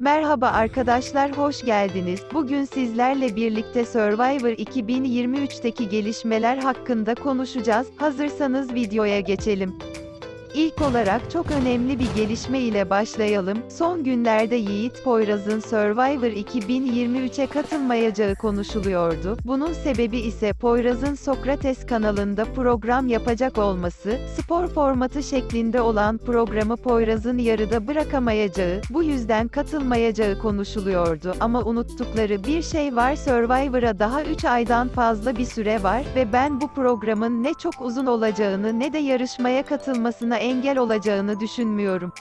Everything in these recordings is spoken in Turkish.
Merhaba arkadaşlar hoş geldiniz. Bugün sizlerle birlikte Survivor 2023'teki gelişmeler hakkında konuşacağız. Hazırsanız videoya geçelim. İlk olarak çok önemli bir gelişme ile başlayalım. Son günlerde Yiğit Poyraz'ın Survivor 2023'e katılmayacağı konuşuluyordu. Bunun sebebi ise Poyraz'ın Sokrates kanalında program yapacak olması, spor formatı şeklinde olan programı Poyraz'ın yarıda bırakamayacağı, bu yüzden katılmayacağı konuşuluyordu. Ama unuttukları bir şey var Survivor'a daha 3 aydan fazla bir süre var ve ben bu programın ne çok uzun olacağını ne de yarışmaya katılmasına engel olacağını düşünmüyorum.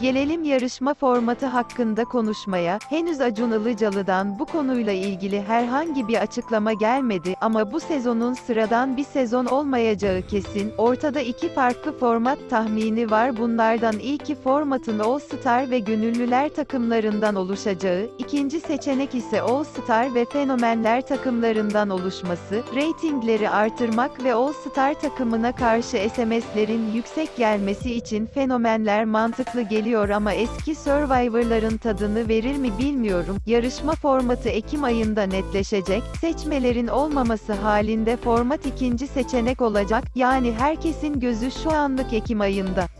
Gelelim yarışma formatı hakkında konuşmaya. Henüz Acun Ilıcalı'dan bu konuyla ilgili herhangi bir açıklama gelmedi ama bu sezonun sıradan bir sezon olmayacağı kesin. Ortada iki farklı format tahmini var. Bunlardan ilki formatın All Star ve Gönüllüler takımlarından oluşacağı, ikinci seçenek ise All Star ve Fenomenler takımlarından oluşması, reytingleri artırmak ve All Star takımına karşı SMS'lerin yüksek gelmesi için fenomenler mantıklı geliyor ama eski Survivor'ların tadını verir mi bilmiyorum. Yarışma formatı Ekim ayında netleşecek. Seçmelerin olmaması halinde format ikinci seçenek olacak. Yani herkesin gözü şu anlık Ekim ayında.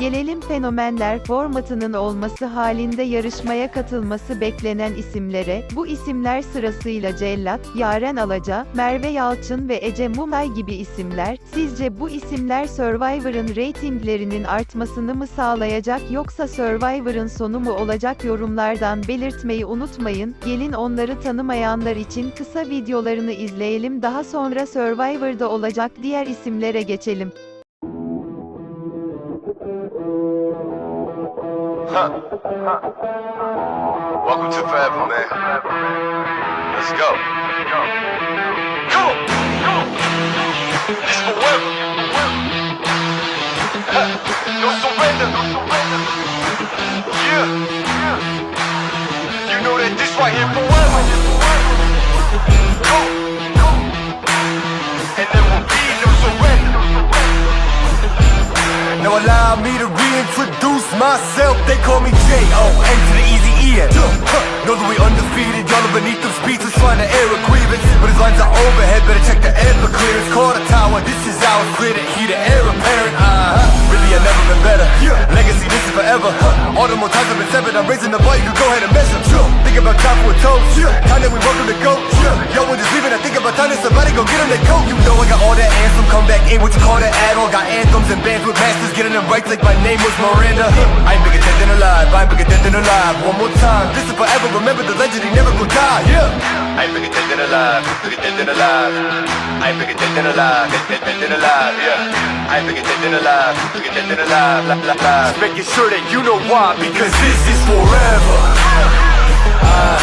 Gelelim fenomenler formatının olması halinde yarışmaya katılması beklenen isimlere. Bu isimler sırasıyla Cellat, Yaren Alaca, Merve Yalçın ve Ece Mumay gibi isimler. Sizce bu isimler Survivor'ın reytinglerinin artmasını mı sağlayacak yoksa Survivor'ın sonu mu olacak yorumlardan belirtmeyi unutmayın. Gelin onları tanımayanlar için kısa videolarını izleyelim daha sonra Survivor'da olacak diğer isimlere geçelim. Welcome to Forever, man. Let's go. On. Come on. It's forever. Huh. No surrender. No surrender. Yeah. Yeah. You know that this right here forever. Go. Go. And there will be no surrender. Now allow me to reintroduce myself. They call me J.O. To the easy E-N. Them right like my name was Miranda. I ain't bigger dead than alive. I ain't bigger dead than alive. One more time. This is forever. Remember the legend. He never gonna die. Yeah. I ain't bigger dead than alive. Bigger dead than alive. I ain't bigger dead than alive. Dead, dead, than alive. Yeah. I ain't bigger dead than alive. Bigger dead than alive. La, la, la. Just making sure that you know why. Because this is forever. Uh-huh.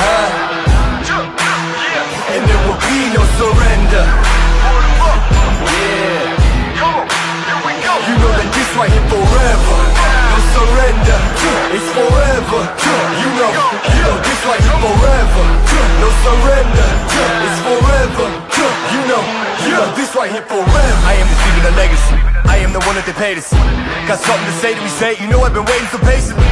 This right here forever. I am the legacy. I am the one that they paid to see. Got something to say to me, say. You know I've been waiting so patiently.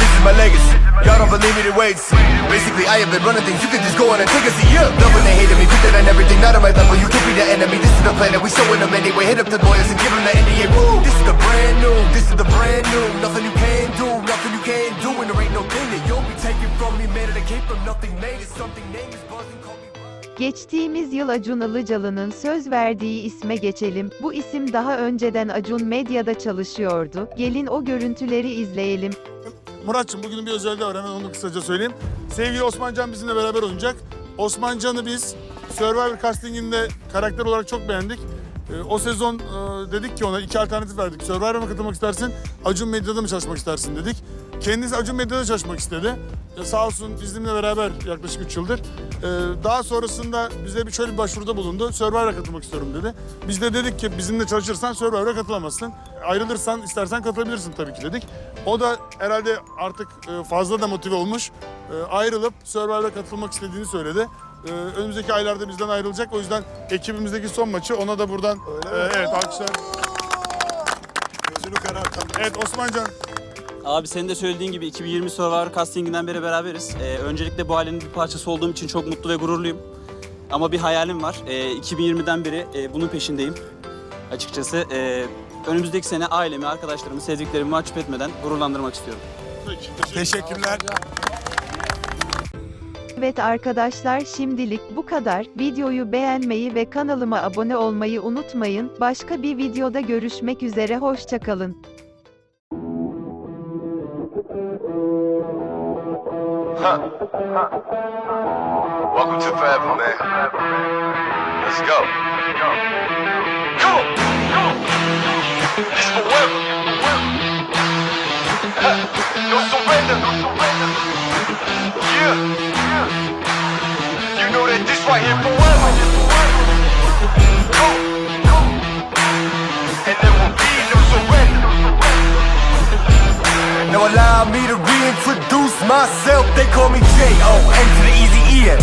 This is my legacy. Y'all don't believe me, then wait. Basically, I have been running things. You can just go on and take a seat. Love when they hated me, put that on everything. Not on my level. You can't be the enemy. This is the plan that we showing them anyway. Hit up the lawyers and give them the NDA. Woo! This is the brand new. This is the brand new. Nothing you can do. Nothing you can do. And there ain't no thing that you'll be taking from me. Man, that I came from nothing made it something. Name is buzzing. Call me. Geçtiğimiz yıl Acun Ilıcalı'nın söz verdiği isme geçelim. Bu isim daha önceden Acun Medya'da çalışıyordu. Gelin o görüntüleri izleyelim. Muratçım bugün bir özelliği var hemen onu kısaca söyleyeyim. Sevgili Osmancan bizimle beraber oynayacak. Osmancan'ı biz Survivor castinginde karakter olarak çok beğendik. Ee, o sezon e, dedik ki ona iki alternatif verdik. Survivor'a mı katılmak istersin, Acun Medya'da mı çalışmak istersin dedik. Kendisi Acun Medya'da çalışmak istedi. Ee, sağ olsun bizimle beraber yaklaşık 3 yıldır. Ee, daha sonrasında bize bir şöyle bir başvuruda bulundu. Survivor'a katılmak istiyorum dedi. Biz de dedik ki bizimle çalışırsan Survivor'a katılamazsın. Ayrılırsan istersen katılabilirsin tabii ki dedik. O da herhalde artık e, fazla da motive olmuş. E, Ayrılıp Survivor'a katılmak istediğini söyledi. E, Önümüzdeki aylarda bizden ayrılacak. O yüzden ekibimizdeki son maçı ona da buradan e, evet alkışlar. Gözünü karartan. Evet Osmancan Abi senin de söylediğin gibi 2020 Survivor castinginden beri beraberiz. Ee, öncelikle bu ailenin bir parçası olduğum için çok mutlu ve gururluyum. Ama bir hayalim var. Ee, 2020'den beri e, bunun peşindeyim. Açıkçası e, önümüzdeki sene ailemi, arkadaşlarımı, sevdiklerimi mahcup etmeden gururlandırmak istiyorum. Peki, Teşekkürler. Evet arkadaşlar şimdilik bu kadar. Videoyu beğenmeyi ve kanalıma abone olmayı unutmayın. Başka bir videoda görüşmek üzere hoşçakalın. Welcome to Forever, man. Let's go. Come on. This forever. Huh. No surrender. Yeah. You know that this right here forever. Go. Allow me to reintroduce myself. They call me J.O.N. to the easy E-N.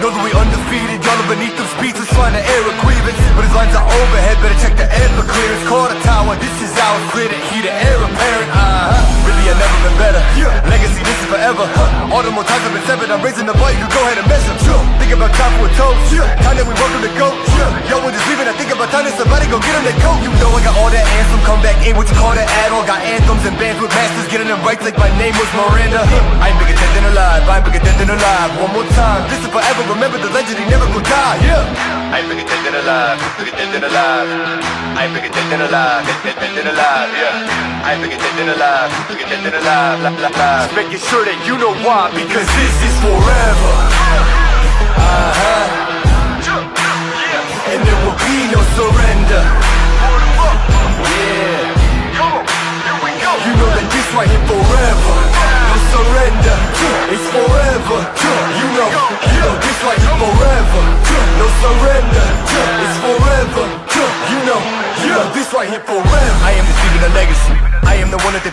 Know that we undefeated. Y'all are beneath them speeches trying to air a grievance. But his lines are overhead. Better check the air for clearance. Call the tower. This is our to heat the air apparent. Uh-huh. Really, I've never been better. Legacy, this is forever. Huh. All the more times I've been severed. I'm raising the bar. You go ahead and measure. Think about time for a toast. Time that we welcome to go. Yo, we're just leaving. I think about time that somebody go get them that coat. You I got all that anthem. Come back in what you call that add-on. Got anthems and bands with masters. Getting them right like my name was Miranda. I ain't bigger dead than alive. I ain't bigger dead than alive. One more time. This is forever. Remember the legend. He never gonna die. Yeah. I ain't bigger dead than alive. Bigger dead than alive. I ain't bigger dead than alive. Dead, dead, dead than alive. Yeah. I ain't bigger dead than alive. Bigger dead than alive. La, la, la. Just making sure that you know why. Because this is forever. Uh-huh.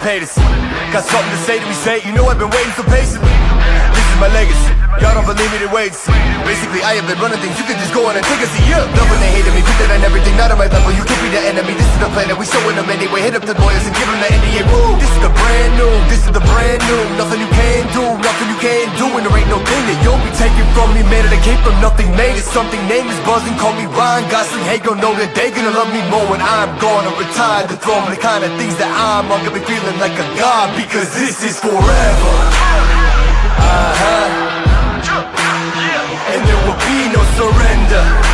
haters. Got something to say to me, say, you know I've been waiting so believe me, then wait. Basically, I have been running things. You can just go on and take a seat. Yeah. Love when they hated me, put that on everything. Not on my level. You can't be the enemy. This is the plan that we showing them anyway. Hit up the lawyers and give them the NDA. Woo! This is the brand new. This is the brand new. Nothing you can do. Nothing you can do. And there ain't no thing that you'll be taking from me. Man, that I came from nothing. Made it something. Name is buzzing. Call me Ryan Gosling. Hey, gon' know that they gonna love me more when I'm gone or retired. The throne, the kind of things that I'm. I'm gonna be feeling like a god because this is forever. Uh-huh. Surrender.